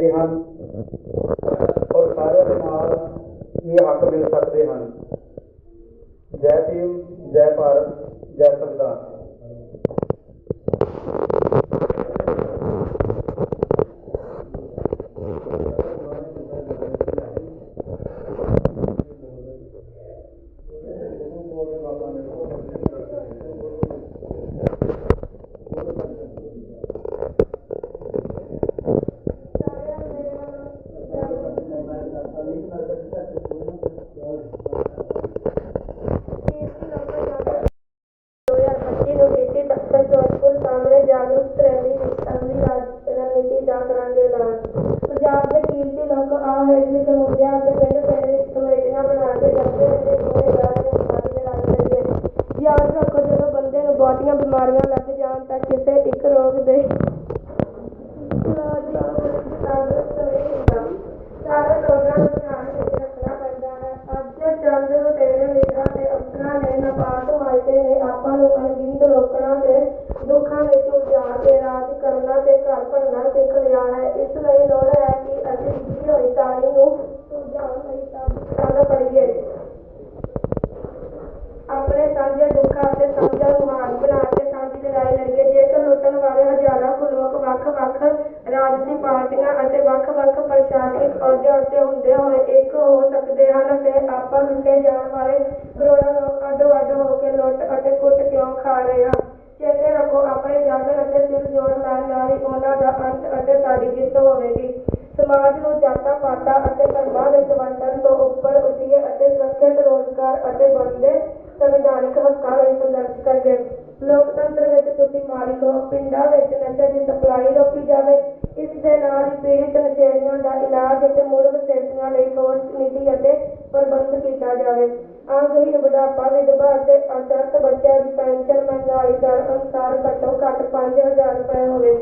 ਸਕਦੇ ਹਨ। ਔਰ ਸਾਰਿਆਂ ਦੇ ਨਾਲ ਇਹ ਹੱਕ ਮਿਲ ਸਕਦੇ ਹਨ। ਜੈ ਭੀਮ, ਜੈ ਭਾਰਤ, ਜੈ ਸੰਵਿਧਾਨ। ਲੋਕ ਆ ਹੇਠ ਲਿਖੇ ਮੁੱਦਿਆਂ ਅਤੇ ਪਿੰਡ ਪਿੰਡ ਵਿੱਚ ਕਮੇਟੀਆਂ ਬਣਾ ਕੇ ਜੱਥੇ ਅਤੇ ਦੋਵੇਂ ਜਾ ਕੇ ਸਮਾਜੀ ਲੜਾਈ ਲੜੀਏ ਯਾਦ ਰੱਖੋ ਜਦੋਂ ਬੰਦੇ ਨੂੰ ਬਹੁਤੀਆਂ ਬਿਮਾਰੀਆਂ ਲੱਗ ਜਾਣ ਤਾਂ ਕਿਸੇ ਇੱਕ ਰੋਗ ਦੇ ਇਲਾਜ ਦਾ ਤੰਦਰੁਸਤ ਨਹੀਂ ਹੁੰਦਾ ਸਾਰੇ ਲੋਕਾਂ ਨੂੰ ਧਿਆਨ ਵਿੱਚ ਰੱਖਣਾ ਪੈਂਦਾ ਹੈ ਅੱਜ ਚੰਦ ਲੁਟੇਰੇ ਲੀਡਰਾਂ ਤੇ ਅਫਸਰਾਂ ਨੇ ਨਾਪਾਕ ਮਾਇਕੇ ਨੇ ਆਪਾਂ ਨੂੰ ਅਣਗਿਣਤ ਲੋਕਾਂ ਦੇ ਦੁੱਖਾਂ ਵਿੱਚ ਉਲਝਾ ਕੇ ਰਾਜ ਕਰਨਾ ਤੇ ਘਰ ਭਰਨਾ ਜੇਕਰ ਵਾਲੇ ਹਜ਼ਾਰਾਂ ਕੁ ਵੱਖ-ਵੱਖ ਰਾਜਸੀ ਪਾਰਟੀਆਂ ਅਤੇ ਵੱਖ-ਵੱਖ ਪ੍ਰਸ਼ਾਸਨਿਕ ਅਹੁਦਿਆਂ ਉੱਤੇ ਹੁੰਦੇ ਹੋਏ ਇੱਕ ਹੋ ਸਕਦੇ ਹਨ ਤੇ ਆਪਾਂ ਲੁੱਟੇ ਜਾਣ ਵਾਲੇ ਕਰੋੜਾਂ ਲੋਕ ਅੱਡੋ-ਅੱਡ ਹੋ ਕੇ ਲੁੱਟ ਅਤੇ ਕੁੱਟ ਕਿਉਂ ਖਾ ਰਹੇ ਹਾਂ? ਚੇਤੇ ਰੱਖੋ, ਆਪਣੇ ਜਾਗਰ ਅਤੇ ਸਿਰ ਜੋੜ ਲੈਣ ਨਾਲ ਹੀ ਉਹਨਾਂ ਦਾ ਅੰਤ ਅਤੇ ਸਾਡੀ ਜਿੱਤ ਹੋਵੇਗੀ। ਸਮਾਜ ਨੂੰ ਜਾਤਾਂ ਪਾਤਾਂ ਅਤੇ ਧਰਮਾਂ ਵਿੱਚ ਵੰਡਣ ਤੋਂ ਉੱਪਰ ਉੱਠੀਏ ਅਤੇ ਸੁਰੱਖਿਅਤ ਰੋਜ਼ਗਾਰ ਅਤੇ ਬਣਦੇ ਸੰਵਿਧਾਨਿਕ ਹੱਕਾਂ ਲਈ ਸੰਘਰਸ਼ ਕਰੀਏ। ਲੋਕਤੰਤਰ ਵਿੱਚ ਤੁਸੀਂ ਮਾਲਿਕ ਹੋ, ਪਿੰਡਾਂ ਵਿੱਚ ਨਸ਼ੇ ਦੀ ਸਪਲਾਈ ਰੋਕੀ ਜਾਵੇ, ਇਸ ਦੇ ਨਾਲ ਹੀ ਪੀੜਿਤ ਨਸ਼ੇੜੀਆਂ ਦਾ ਇਲਾਜ ਅਤੇ ਮੁੜ ਵਸੇਤੀਆਂ ਲਈ ਠੋਸ ਨੀਤੀ ਅਤੇ ਪ੍ਰਬੰਧ ਕੀਤਾ ਜਾਵੇ। ਅੰਗਹੀਨ ਬੁਢਾਪਾ, ਵਿਧਵਾ ਅਤੇ ਅਸਰਤ ਬੱਚਿਆਂ ਦੀ ਪੈਨਸ਼ਨ ਮਹਿੰਗਾਈ ਦਰ ਅਨੁਸਾਰ ਘੱਟੋ ਘੱਟ 5000 ਰੁਪਏ ਹੋਵੇ।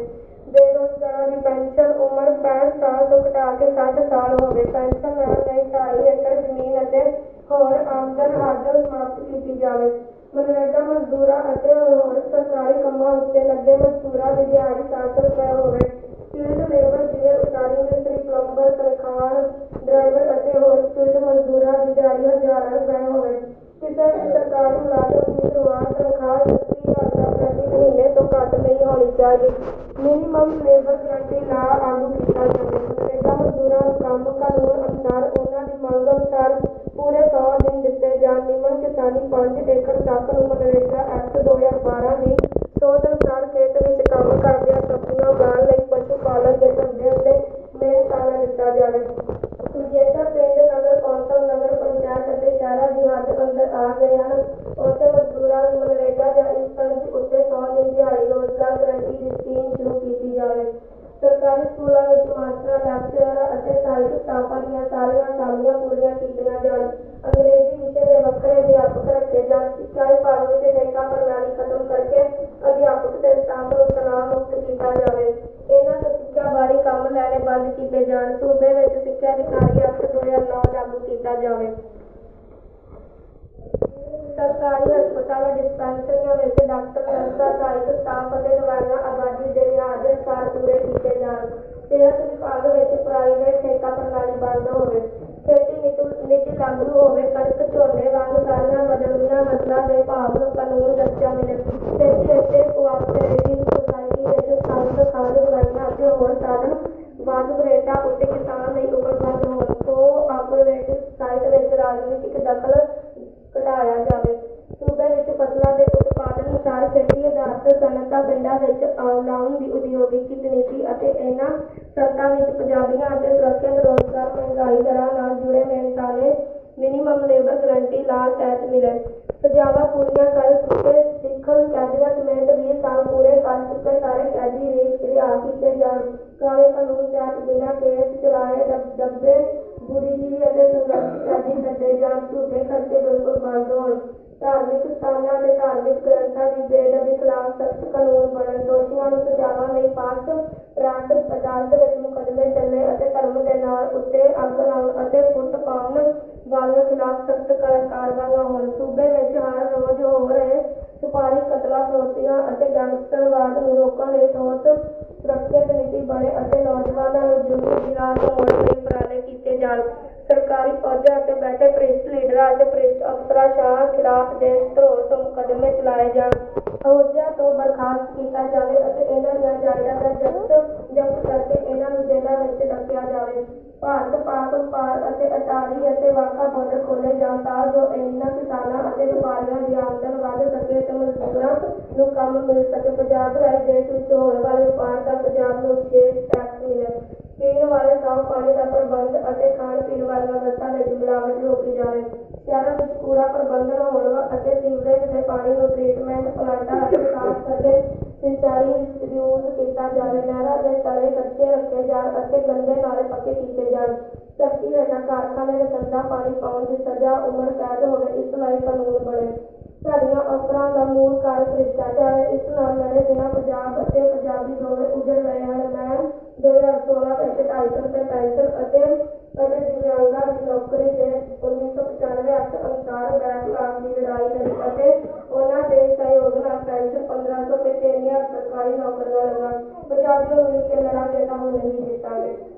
ਬੇਰੁਜ਼ਗਾਰਾਂ ਦੀ ਪੈਨਸ਼ਨ ਉਮਰ 65 ਸਾਲ ਤੋਂ ਘਟਾ ਕੇ 60 ਸਾਲ ਹੋਵੇ। ਪੈਨਸ਼ਨ ਲੈਣ ਲਈ 2.5 ਏਕੜ ਜ਼ਮੀਨ ਅਤੇ ਹੋਰ ਆਮਦਨ ਹੱਦ ਸਮਾਪਤ ਕੀਤੀ ਜਾਵੇ। ਮਨਰੇਗਾ ਮਜ਼ਦੂਰਾਂ ਅਤੇ ਹੋਰ ਸਰਕਾਰੀ ਕੰਮਾਂ ਉੱਤੇ ਲੱਗੇ ਮਜ਼ਦੂਰਾਂ ਦੀ ਦਿਹਾੜੀ 700 ਰੁਪਏ ਹੋਵੇ ਸਕਿਲਡ ਲੇਬਰ ਜਿਵੇਂ ਉਸਾਰੀ ਮਿਸਤਰੀ ਪਲੰਬਰ ਤਰਖਾਣ ਡਰਾਈਵਰ ਅਤੇ ਹੋਰ ਸਕਿਲਡ ਮਜ਼ਦੂਰਾਂ ਦੀ ਦਿਹਾੜੀ ਹਜ਼ਾਰਾਂ ਰੁਪਏ ਹੋਵੇ ਕਿਸੇ ਵੀ ਸਰਕਾਰੀ ਮੁਲਾਜ਼ਮ ਦੀ ਸ਼ੁਰੂਆਤ ਤਨਖਾਹ 30000 ਪ੍ਰਤੀ ਮਹੀਨੇ ਤੋਂ ਘੱਟ ਨਹੀਂ ਹੋਣੀ ਚਾਹੀਦੀ। ਮਿਨੀਮਮ ਲੇਬਰ ਗਰੰਟੀ ਲਾ ਕਿਸਾਨੀ 5 ਏਕੜ ਤੱਕ ਨੂੰ ਮਨਰੇਗਾ ਐਕਟ 2012 ਦੀ ਸੋਧ ਅਨੁਸਾਰ ਖੇਤ ਵਿੱਚ ਕੰਮ ਕਰਦਿਆਂ ਸਬਜ਼ੀਆਂ ਉਗਾਉਣ ਲਈ ਪਸ਼ੂ ਪਾਲਣ ਦੇ ਧੰਦੇ ਉੱਤੇ ਮਿਹਨਤਾਨਾ ਦਿੱਤਾ ਜਾਵੇ। ਜੇਕਰ ਪਿੰਡ ਨਗਰ, ਕੌਂਸਲ ਨਗਰ, ਪੰਚਾਇਤ ਅਤੇ ਸ਼ਹਿਰਾਂ ਦੀ ਹੱਦ ਅੰਦਰ ਆ ਗਏ ਹਨ। ਉੱਥੇ ਮਜ਼ਦੂਰਾਂ ਦੀ ਮਨਰੇਗਾ ਜਾਂ ਇਸ ਤਰ੍ਹਾਂ ਉੱਤੇ 100 ਦਿਨ ਦਿਹਾੜੀ ਰੋਜ਼ਗਾਰ ਗਰੰਟੀ ਦੀ ਸਕੀਮ ਸ਼ੁਰੂ ਕੀਤੀ ਜਾਵੇ। ਸਰਕਾਰੀ ਸਕੂਲਾਂ ਵਿੱਚ ਮਾਸਟਰਾਂ, ਲੈਕਚਰਰਾਂ ਅਤੇ ਸਹਾਇਕ ਸਟਾਫਾਂ ਦੀਆਂ ਸਾਰੀਆਂ ਅਸਾਮੀਆਂ ਪੂਰੀਆਂ ਕੀਤੀਆਂ ਜਾਣ। ਅੰਗਰੇਜ਼ੀ ਵਿਸ਼ੇ ਦੇ ਵੱਖਰੇ ਅਧਿਆਪਕ ਰੱਖੇ ਜਾਣ, ਸਿੱਖਿਆ ਵਿਭਾਗ ਵਿੱਚ ਠੇਕਾ ਪ੍ਰਣਾਲੀ ਖਤਮ ਕਰਕੇ ਅਧਿਆਪਕ ਤੇ ਸਟਾਫ ਨੂੰ ਤਣਾਅ ਮੁਕਤ ਕੀਤਾ ਜਾਵੇ। ਇਹਨਾਂ ਤੋਂ ਸਿੱਖਿਆ ਬਾਰੇ ਕੰਮ ਲੈਣੇ ਬੰਦ ਕੀਤੇ ਜਾਣ, ਸੂਬੇ ਵਿੱਚ ਸਿੱਖਿਆ ਅਧਿਕਾਰੀ ਐਕਟ 2009 ਲਾਗੂ ਕੀਤਾ ਜਾਵੇ। ਸਰਕਾਰੀ ਹਸਪਤਾਲਾਂ, ਡਿਸਪੈਂਸਰੀਆਂ ਵਿੱਚ ਡਾਕਟਰ, ਨਰਸਾਂ, ਸਹਾਇਕ ਸਟਾਫ ਅਤੇ ਦਵਾਈਆਂ ਆਬਾਦੀ ਦੇ ਲਿਹਾਜ਼ ਅਨੁਸਾਰ ਪੂਰੇ ਕੀਤੇ ਜਾਣ। ਸਿਹਤ ਵਿਭਾਗ ਵਿੱਚ ਪ੍ਰਾਈਵੇਟ ਠੇਕਾ ਪ੍ਰਣਾਲੀ ਬੰਦ ਹੋਵੇ। ਖੇਤੀ ਲਾਗੂ ਹੋਵੇ, ਕਣਕ ਝੋਨੇ ਵਾਂਗ ਸਾਰੀਆਂ ਬਦਲਵੀਆਂ ਫਸਲਾਂ ਦੇ ਭਾਅ ਨੂੰ ਕਾਨੂੰਨ ਦਰਜਾ ਮਿਲੇ ਖੇਤੀ ਅਤੇ ਕੋਆਪਰੇਟਿਵ ਸੁਸਾਇਟੀ ਵਿੱਚ ਸੰਦ ਖਾਦ ਦਵਾਈਆਂ ਅਤੇ ਹੋਰ ਸਾਧਨ ਵਾਜਬ ਰੇਟਾਂ ਉੱਤੇ ਕਿਸਾਨ ਲਈ ਉਪਲਬਧ ਹੋਣ। ਕੋਆਪਰੇਟਿਵ ਸੁਸਾਇਟੀ ਵਿੱਚ ਰਾਜਨੀਤਿਕ ਦਖਲ ਘਟਾਇਆ ਜਾਵੇ। ਸੂਬੇ ਵਿੱਚ ਫਸਲਾਂ ਦੇ ਉਤਪਾਦਨ ਅਨੁਸਾਰ ਖੇਤੀ ਆਧਾਰਿਤ ਸਨਅਤਾਂ ਪਿੰਡਾਂ ਵਿੱਚ ਆਉਣ ਦੀ ਉਦਯੋਗਿਕ ਨੀਤੀ ਅਤੇ ਇਹਨਾਂ ਸਨਅਤਾਂ ਵਿੱਚ ਪੰਜਾਬੀਆਂ ਅਤੇ ਸੁਰੱਖਿਅਤ ਰੋਜ਼ਗਾਰ ਮਹਿੰਗਾਈ ਦਰਾਂ ਨਾਲ ਜੁੜੇ ਮਿਹਨਤਾਨੇ ਮਿਨੀਮਮ ਲੇਬਰ ਗਰੰਟੀ ਲਾਲ ਟੈਚ ਮਿਲੇ। ਸਜ਼ਾਵਾਂ ਪੂਰੀਆਂ ਕਰ ਚੁੱਕੇ ਸਿੱਖਲ ਕੈਦੀਆਂ ਸਮੇਤ 20 ਸਾਲ ਪੂਰੇ ਕਰ ਚੁੱਕੇ ਸਾਰੇ ਕੈਦੀ ਰਿਹਾ ਕੀਤੇ ਜਾਣ। ਕਾਲੇ ਕਾਨੂੰਨ ਤਹਿਤ ਬਿਨਾਂ ਕੇਸ ਚਲਾਏ ਦੱਬੇ ਬੁੱਧੀਜੀਵੀ ਅਤੇ ਸੰਘਰਸ਼ ਕੈਦੀ ਛੱਡੇ ਜਾਣ। ਝੂਠੇ ਖਰਚੇ ਬਿਲਕੁਲ ਬੰਦ ਹੋਣ। ਧਾਰਮਿਕ ਸਥਾਨਾਂ ਤੇ ਧਾਰਮਿਕ ਗ੍ਰੰਥਾਂ ਦੀ ਬੇਅਦਬੀ ਖਿਲਾਫ ਸਖਤ ਕਾਨੂੰਨ ਬਣਨ। ਦੋਸ਼ੀਆਂ ਨੂੰ ਸਜ਼ਾਵਾਂ ਲਈ ਪਾਕ ਪ੍ਰਾਂਤ ਅਦਾਲਤ ਵਿੱਚ ਮੁਕੱਦਮੇ ਚੱਲੇ ਅਤੇ ਧਰਮ ਦੇ ਨਾਲ ਉੱਤੇ ਅੱਗ ਲਾਉਣ ਅਤੇ ਫੁੱਟ ਪਾਉਣ ਵਾਲਿਆਂ ਖਿਲਾਫ ਸਖਤ ਕਾਰਵਾਈਆਂ ਹੋਣ। ਸੂਬੇ ਵਿੱਚ ਹਰ ਰੋਜ਼ ਹੋ ਰਹੇ ਸਿਪਾਹੀ ਕਤਲਾਂ, ਫਰੋਤੀਆਂ ਅਤੇ ਗੈਂਗਸਟਰਵਾਦ ਨੂੰ ਰੋਕਣ ਲਈ ਠੋਸ ਸੁਰੱਖਿਅਤ ਨੀਤੀ ਬਣੇ ਅਤੇ ਨੌਜਵਾਨਾਂ ਨੂੰ ਜ਼ਰੂਰ ਜਾਣ। ਸਰਕਾਰੀ ਅਹੁਦਿਆਂ ਤੇ ਬੈਠੇ ਭ੍ਰਿਸ਼ਟ ਲੀਡਰਾਂ ਅਤੇ ਭ੍ਰਿਸ਼ਟ ਅਫਸਰਾਂ ਸ਼ਾਹ ਖਿਲਾਫ ਦੇਸ਼ ਧਰੋਹ ਤੋਂ ਮੁਕੱਦਮੇ ਚਲਾਏ ਜਾਣ। ਅਹੁਦਿਆਂ ਤੋਂ ਬਰਖਾਸਤ ਕੀਤਾ ਜਾਵੇ ਅਤੇ ਇਹਨਾਂ ਦੀਆਂ ਜਾਇਦਾਦਾਂ ਜ਼ਬਤ ਜ਼ਬਤ ਕਰਕੇ ਇਹਨਾਂ ਨੂੰ ਜੇਲ੍ਹਾਂ ਵਿੱਚ ਰੱਖਿਆ ਜਾਵੇ। ਭਾਰਤ, ਪਾਕ, ਵਪਾਰ ਅਤੇ ਅਟਾਰੀ ਅਤੇ ਵਾਕਾ ਬਾਰਡਰ ਖੋਲ੍ਹੇ ਜਾਣ ਤਾਂ ਜੋ ਇਹਨਾਂ ਕਿਸਾਨਾਂ ਅਤੇ ਵਪਾਰੀਆਂ ਦੀ ਆਮਦਨ ਵੱਧ ਸਕੇ ਤੇ ਮਜ਼ਦੂਰਾਂ ਨੂੰ ਕੰਮ ਮਿਲ ਸਕੇ। ਪੰਜਾਬ ਰਾਹੀਂ ਦੇਸ਼ ਵਿੱਚ ਹੋਣ ਵਾਲੇ ਵਪਾਰ ਦਾ ਪੰਜਾਬ ਨੂੰ ਵਿਸ਼ੇਸ਼ ਟੈਕਸ ਮਿਲੇ ਪੀਣ ਵਾਲੇ ਸਾਫ਼ ਪਾਣੀ ਦਾ ਪ੍ਰਬੰਧ ਅਤੇ ਖਾਣ ਪੀਣ ਵਾਲੀਆਂ ਵਸਤਾਂ ਵਿੱਚ ਮਿਲਾਵਟ ਰੋਕੀ ਜਾਵੇ। ਸ਼ਹਿਰਾਂ ਵਿੱਚ ਕੂੜਾ ਪ੍ਰਬੰਧਨ ਹੋਣ ਅਤੇ ਸੀਵਰੇਜ ਦੇ ਪਾਣੀ ਨੂੰ ਟ੍ਰੀਟਮੈਂਟ ਪਲਾਂਟਾਂ ਅਤੇ ਸਾਫ਼ ਕਰਕੇ ਸਿੰਚਾਈ ਯੂਜ਼ ਕੀਤਾ ਜਾਵੇ। ਨਹਿਰਾਂ ਦੇ ਤਲੇ ਕੱਚੇ ਰੱਖੇ ਜਾਣ ਅਤੇ ਗੰਦੇ ਨਾਲੇ ਪੱਕੇ ਕੀਤੇ ਜਾਣ। ਧਰਤੀ ਹੇਠਾਂ ਕਾਰਖਾਨੇ ਦੇ ਗੰਦਾ ਪਾਣੀ ਪਾਉਣ ਦੀ ਸਜ਼ਾ ਉਮਰ ਕੈਦ ਹੋਵੇ, ਇਸ ਲਈ ਕਾਨੂੰਨ ਬਣੇ। ਸਾਡੀਆਂ ਅਫਸਰਾਂ ਦਾ ਮੂਲ ਕਾਰਨ ਭ੍ਰਿਸ਼ਟਾਚਾਰ ਹੈ। ਇਸ ਨਾਲ ਲੜੇ ਬਿਨਾਂ ਪੰਜਾਬ ਅਤੇ ਪੰਜਾਬੀ ਦੋਵੇਂ ਉਜੜ ਰਹੇ ਹਨ। ਮੈਂ 2016 ਵਿੱਚ 250 ਰੁਪਏ ਪੈਨਸ਼ਨ ਅਤੇ ਅਤੇ ਦਿਵਿਆਂਗਾਂ ਦੀ ਨੌਕਰੀ ਦੇ 1995 ਐਕਟ ਅਨੁਸਾਰ ਬੈਕਲਾਗ ਦੀ ਲੜਾਈ ਲੜੀ ਅਤੇ ਉਹਨਾਂ ਦੇ ਸਹਿਯੋਗ ਨਾਲ ਪੈਨਸ਼ਨ 1500 ਤੇ 3000 ਸਰਕਾਰੀ ਨੌਕਰੀਆਂ ਲਗਾ ਪੰਜਾਬੀਓ ਮਿਲ ਕੇ ਲੜਾਂਗੇ ਤਾਂ ਹੁਣ ਨਹੀਂ ਜਿੱਤਾਂਗੇ।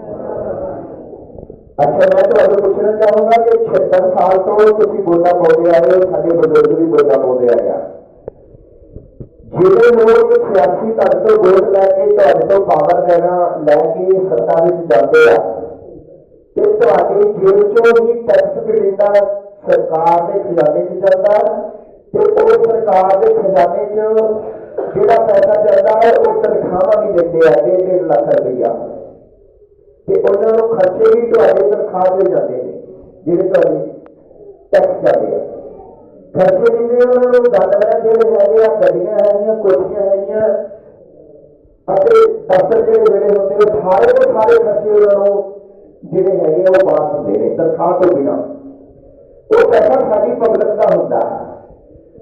ਅੱਛਾ ਮੈਂ ਤੁਹਾਨੂੰ ਪੁੱਛਣਾ ਚਾਹੂੰਗਾ ਕਿ 76 ਸਾਲ ਤੋਂ ਤੁਸੀਂ ਵੋਟਾਂ ਪਾਉਂਦੇ ਆ ਰਹੇ ਹੋ ਸਾਡੇ ਬਜ਼ੁਰਗ ਵੀ ਵੋਟਾਂ ਪਾਉਂਦੇ ਆਏ ਆ ਜਿਹੜੇ ਲੋਕ ਸਿਆਸੀ ਧੜ ਤੋਂ ਵੋਟ ਲੈ ਕੇ ਤੁਹਾਡੇ ਤੋਂ ਪਾਵਰ ਲੈਣਾ ਲੈ ਕੇ ਸੱਤਾ ਵਿੱਚ ਜਾਂਦੇ ਆ ਤੇ ਤੁਹਾਡੀ ਜੇਬ ਚੋਂ ਹੀ ਟੈਕਸ ਕਟਿੰਦਾ ਸਰਕਾਰ ਦੇ ਖਜ਼ਾਨੇ 'ਚ ਜਾਂਦਾ ਤੇ ਉਹ ਸਰਕਾਰ ਦੇ ਖਜ਼ਾਨੇ 'ਚ ਜਿਹੜਾ ਪੈਸਾ ਜਾਂਦਾ ਹੈ ਉਹ ਤਨਖਾਹਾਂ ਵੀ ਦਿੰਦੇ ਆ ਡੇਢ ਡੇਢ ਲੱਖ ਰੁਪਈਆ ਤੇ ਉਹਨਾਂ ਨੂੰ ਖਰਚੇ ਵੀ ਤੁਹਾਡੇ ਤਨਖਾਹ ਦੇ ਜਾਂਦੇ ਨੇ ਜਿਹੜੇ ਤੁਹਾਡੇ ਟੈਕਸ ਜਾਂਦੇ ਆ ਖਰਚੇ ਦਿੰਦੇ ਆ ਉਹਨਾਂ ਨੂੰ ਗੱਡਵੇਂ ਜਿਹੜੇ ਹੈਗੇ ਆ ਗੱਡੀਆਂ ਹੈਗੀਆਂ ਕੋਠੀਆਂ ਹੈਗੀਆਂ ਅਤੇ ਦਫ਼ਤਰ ਜਿਹੜੇ ਵੇਲੇ ਹੁੰਦੇ ਉਹ ਸਾਰੇ ਦੇ ਸਾਰੇ ਖਰਚੇ ਉਹਨਾਂ ਨੂੰ ਜਿਹੜੇ ਹੈਗੇ ਆ ਉਹ ਪਾਸ ਹੁੰਦੇ ਨੇ ਤਨਖਾਹ ਤੋਂ ਬਿਨਾਂ ਉਹ ਪੈਸਾ ਸਾਡੀ ਪਬਲਿਕ ਦਾ ਹੁੰਦਾ ਹੈ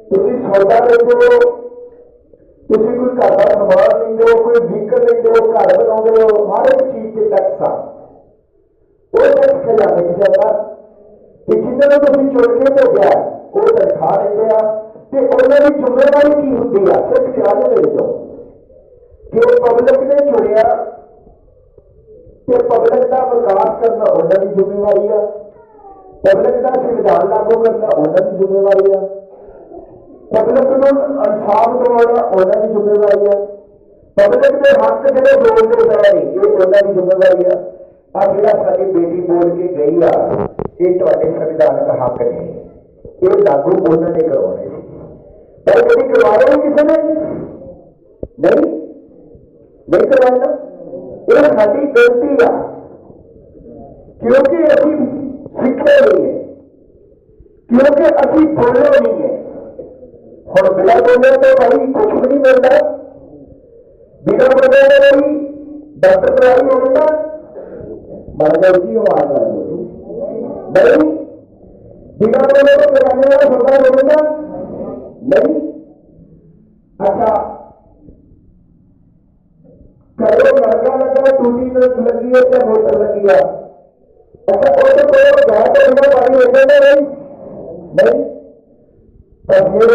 ਤੁਸੀਂ ਸੌਦਾ ਲੈਂਦੇ ਹੋ ਤੁਸੀਂ ਕੋਈ ਘਰ ਦਾ ਸਮਾਨ ਲੈਂਦੇ ਹੋ ਕੋਈ ਵਹੀਕਲ ਲੈਂਦੇ ਹੋ ਘਰ ਬਣਾਉਂਦੇ ਹੋ ਹਰ ਇੱਕ ਚੀਜ਼ ਤੇ ਟੈਕਸ ਆ ਉਹ ਟੈਕਸ ਖਜ਼ਾਨੇ ਚ ਜਾਂਦਾ ਤੇ ਜਿੰਨਾਂ ਨੂੰ ਤੁਸੀਂ ਚੁਣ ਕੇ ਭੇਜਿਆ ਉਹ ਤਨਖਾਹ ਲੈਂਦੇ ਆ ਤੇ ਉਹਨਾਂ ਦੀ ਜ਼ਿੰਮੇਵਾਰੀ ਕੀ ਹੁੰਦੀ ਆ ਸਿਰਫ ਖਿਆਲ ਦੇ ਵਿੱਚੋਂ ਕਿ ਉਹ ਪਬਲਿਕ ਨੇ ਚੁਣਿਆ ਤੇ ਪਬਲਿਕ ਦਾ ਵਿਕਾਸ ਕਰਨਾ ਉਹਨਾਂ ਦੀ ਜ਼ਿੰਮੇਵਾਰੀ ਆ ਪਬਲਿਕ ਦਾ ਸੰਵਿਧਾਨ ਲਾਗੂ ਕਰਨਾ ਉਹਨਾਂ ਦੀ ਜ਼ਿੰਮੇਵਾਰੀ ਆ ਪਬਲਿਕ ਨੂੰ ਇਨਸਾਫ ਦਿਵਾਉਣਾ ਉਹਨਾਂ ਦੀ ਜ਼ਿੰਮੇਵਾਰੀ ਆ ਪਬਲਿਕ ਦੇ ਹੱਕ ਜਿਹੜੇ ਬੋਲਦੇ ਪਏ ਨੇ ਇਹ ਉਹਨਾਂ ਦੀ ਜ਼ਿੰਮੇਵਾਰੀ ਆ ਆ ਜਿਹੜਾ ਸਾਡੀ ਬੇਟੀ ਬੋਲ ਕੇ ਗਈ ਆ ਇਹ ਤੁਹਾਡੇ ਸੰਵਿਧਾਨਕ ਹੱਕ ਨੇ ਇਹ ਲਾਗੂ ਉਹਨਾਂ ਨੇ ਕਰਵਾਉਣੇ ਸੀ ਪਰ ਕਦੀ ਕਰਵਾਇਆ ਨਹੀਂ ਕਿਸੇ ਨੇ ਨਹੀਂ ਨਹੀਂ ਕਰਵਾਇਆ ਇਹ ਸਾਡੀ ਗਲਤੀ ਆ ਕਿਉਂਕਿ ਅਸੀਂ ਸਿੱਖੇ ਨਹੀਂ ਹੈ ਕਿਉਂਕਿ ਅਸੀਂ ਬੋਲੇ ਨਹੀਂ ਹੈ और बिना बोले तो भाई कुछ भी नहीं मिलता बिना बोले तो भाई डॉक्टर को नहीं मिलता महाराज जी हो आ जाए नहीं, बिना बोले तो कराने वाला सरकार हो मिलता नहीं अच्छा करो लड़का लड़का, टूटी लगी है क्या? मोटर लगी है। अच्छा वो तो कोई गाँव का तो बिना पानी होता तो नहीं। नहीं तो फिर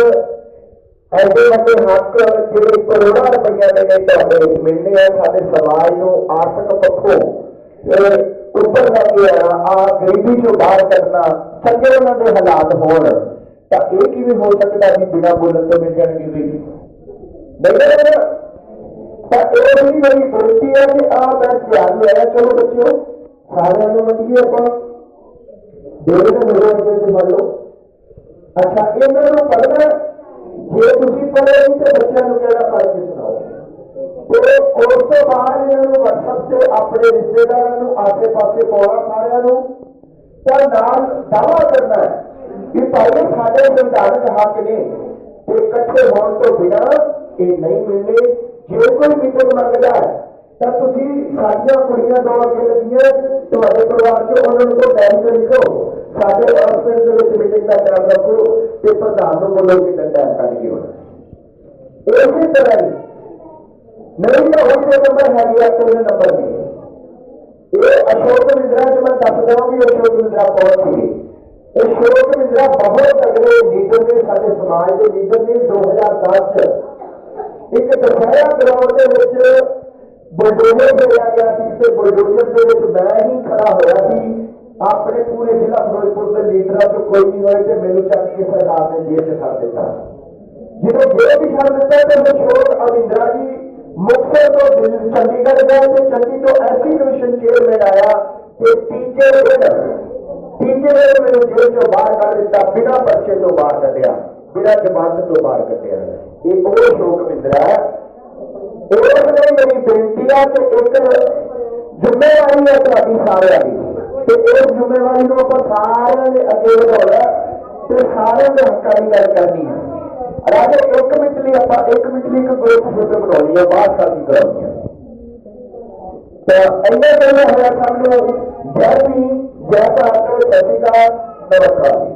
ਫਿਰ ਵੱਡੇ ਹੱਕ ਜਿਹੜੇ ਕਰੋੜਾਂ ਰੁਪਈਆ ਦੇ ਨੇ ਤੁਹਾਡੇ ਮਿਲਨੇ ਆ, ਸਾਡੇ ਸਮਾਜ ਨੂੰ ਆਰਥਿਕ ਪੱਖੋਂ ਇਹ ਉੱਪਰ ਲੈ ਕੇ ਆਉਣਾ ਆ ਗਰੀਬੀ ਚੋਂ ਬਾਹਰ ਕੱਢਣਾ ਚੰਗੇ ਉਹਨਾਂ ਦੇ ਹਾਲਾਤ ਹੋਣ, ਤਾਂ ਇਹ ਕਿਵੇਂ ਹੋ ਸਕਦਾ ਵੀ ਬਿਨਾਂ ਬੋਲਣ ਤੋਂ ਮਿਲ ਜਾਣਗੇ ਵੀ? ਨਹੀਂ ਤਾਂ ਇਹ ਵੀ ਮੇਰੀ ਬੇਨਤੀ ਹੈ ਕਿ ਆ ਮੈਂ ਧਿਆਨ ਲਿਆ ਚਲੋ ਬੱਚਿਓ, ਸਾਰਿਆਂ ਨੂੰ ਵੰਡੀਏ ਆਪਾਂ। ਦੇਰ ਦੇ ਮੇਰੇ ਅੱਗੇ ਤੇ ਮੰਨ ਲਓ ਅੱਛਾ, ਇਹਨਾਂ ਨੂੰ ਪੜ੍ਹਨਾ ये खुशी पड़ेगी तो बच्चा लुकेरा पढ़ के सुनाओ। उस तो बाद व्हाट्सएप से अपने रिश्तेदारों आसे पासे पाना सारे दावा करना है कि भाई साढ़े हक ने इकट्ठे होने तो बिना ये नहीं मिलने। जो कोई मीटिंग मंगता है तो तुम साड़िया कुड़िया दौड़ के लगिए तो परिवार चो उन्होंने तो को बैठ तो लिखो। ਪਰਿਵਾਰ ਚੋਂ ਉਹਨਾਂ ਨੂੰ ਕੋਈ ਡਾਇਰੀ ਤੇ ਲਿਖੋ ਸਾਡੇ ਹਸਪਤਾਲ ਦੇ ਵਿੱਚ ਮੀਟਿੰਗ ਦਾ ਟਾਈਮ ਰੱਖੋ ਤੇ ਪ੍ਰਧਾਨ ਨੂੰ ਬੋਲੋ ਕਿ ਡੰਡਾ ਕੱਢ ਕੇ ਹੋਣਾ ਇਸੇ ਤਰ੍ਹਾਂ ਹੀ ਨਹੀਂ ਤਾਂ ਹੁਣ ਦੇ ਨੰਬਰ ਹੈਗੀ ਆ ਤਿੰਨ ਨੰਬਰ ਨੇ ਇਹ ਅਸ਼ੋਕ ਮਿੰਦਰਾ ਜੀ ਮੈਂ ਦੱਸ ਦਵਾਂ ਵੀ ਅਸ਼ੋਕ ਮਿੰਦਰਾ ਕੌਣ ਸੀ ਇਹ ਅਸ਼ੋਕ ਮਿੰਦਰਾ ਬਹੁਤ ਤਗੜੇ ਲੀਡਰ ਨੇ ਸਾਡੇ ਸਮਾਜ ਦੇ ਲੀਡਰ ਨੇ 2010 ਚ ਇੱਕ ਦਸਹਿਰਾ ਗਰਾਊਂਡ ਦੇ ਵਿੱਚ ਬੁਲਡੋਜ਼ਰ ਫੇਰਿਆ ਗਿਆ ਸੀ ਤੇ ਬੁਲਡੋਜ਼ਰ ਦੇ ਵਿੱਚ ਮੈਂ ਹੀ ਖੜਾ ਹੋਇਆ ਸੀ ਆਪਣੇ ਪੂਰੇ ਜ਼ਿਲ੍ਹਾ ਫਿਰੋਜ਼ਪੁਰ ਦੇ ਲੀਡਰਾਂ ਚੋਂ ਕੋਈ ਨਹੀਂ ਹੋਏ ਤੇ ਮੈਨੂੰ ਚੱਕ ਕੇ ਸਰਕਾਰ ਨੇ ਜੇਲ੍ਹ 'ਚ ਛੱਡ ਦਿੱਤਾ ਜਦੋਂ ਜੇਲ੍ਹ 'ਚ ਛੱਡ ਦਿੱਤਾ ਤੇ ਅਸ਼ੋਕ ਅਵਿੰਦਰਾ ਜੀ ਮੁਕਤਸਰ ਤੋਂ ਦਿੱਲੀ ਚੰਡੀਗੜ੍ਹ ਗਏ ਤੇ ਚੰਡੀ ਤੋਂ ਐਸੀ ਕਮਿਸ਼ਨ ਚੇਅਰਮੈਨ ਆਇਆ ਤੇ ਤੀਜੇ ਦਿਨ ਤੀਜੇ ਦਿਨ ਮੈਨੂੰ ਜੇਲ੍ਹ ਚੋਂ ਬਾਹਰ ਕੱਢ ਦਿੱਤਾ ਬਿਨਾਂ ਪਰਚੇ ਤੋਂ ਬਾਹਰ ਕੱਢਿਆ ਬਿਨਾਂ ਜ਼ਮਾਨਤ ਤੋਂ ਬਾਹਰ ਕੱਢਿਆ ਇਹ ਉਹ ਅਸ਼ੋਕ ਮਿੰਦਰਾ ਹੈ ਉਸ ਲਈ ਮੇਰੀ ਬੇਨਤੀ ਹੈ ਕਿ ਇੱਕ ਜ਼ਿੰਮੇਵਾਰੀ ਹੈ ਤੁਹਾਡੀ ਸਾਰਿਆਂ ਦੀ ਤੇ ਇਸ ਜ਼ਿੰਮੇਵਾਰੀ ਨੂੰ ਆਪਾਂ ਸਾਰਿਆਂ ਦੇ ਅੱਗੇ ਵਧਾਉਣਾ ਹੈ ਤੇ ਸਾਰਿਆਂ ਦੇ ਹੱਕਾਂ ਦੀ ਗੱਲ ਕਰਨੀ ਹੈ ਰਾਜੇ ਇੱਕ ਮਿੰਟ ਲਈ ਆਪਾਂ ਇੱਕ ਮਿੰਟ ਲਈ ਇੱਕ ਗਰੁੱਪ ਫੋਟੋ ਬਣਾਉਣੀ ਹੈ ਬਾਅਦ ਸਾਡੀ ਕਰਾਉਣੀ ਹੈ ਤਾਂ ਇੰਨੇ ਗੱਲਾਂ ਹੋਇਆ ਸਭ ਨੂੰ ਜੈ ਭੀਮ ਜੈ ਭਾਰਤ ਸਤਿ ਸ਼੍ਰੀ ਅਕਾਲ ਨਮਸਕਾਰ